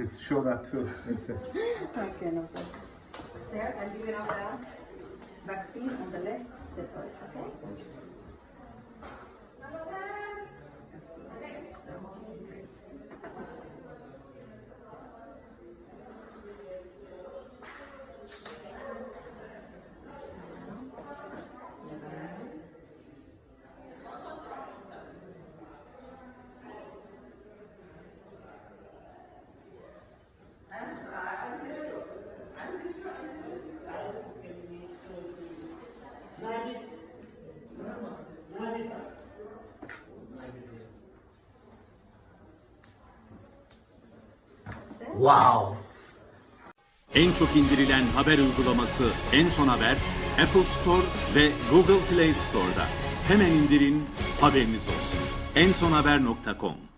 Let's show that too. Okay, no problem. Sir, I'll give you now the vaccine on the left, the third, okay? Wow. En çok indirilen haber uygulaması En Son Haber, Apple Store ve Google Play Store'da. Hemen indirin, haberiniz olsun. ensonhaber.com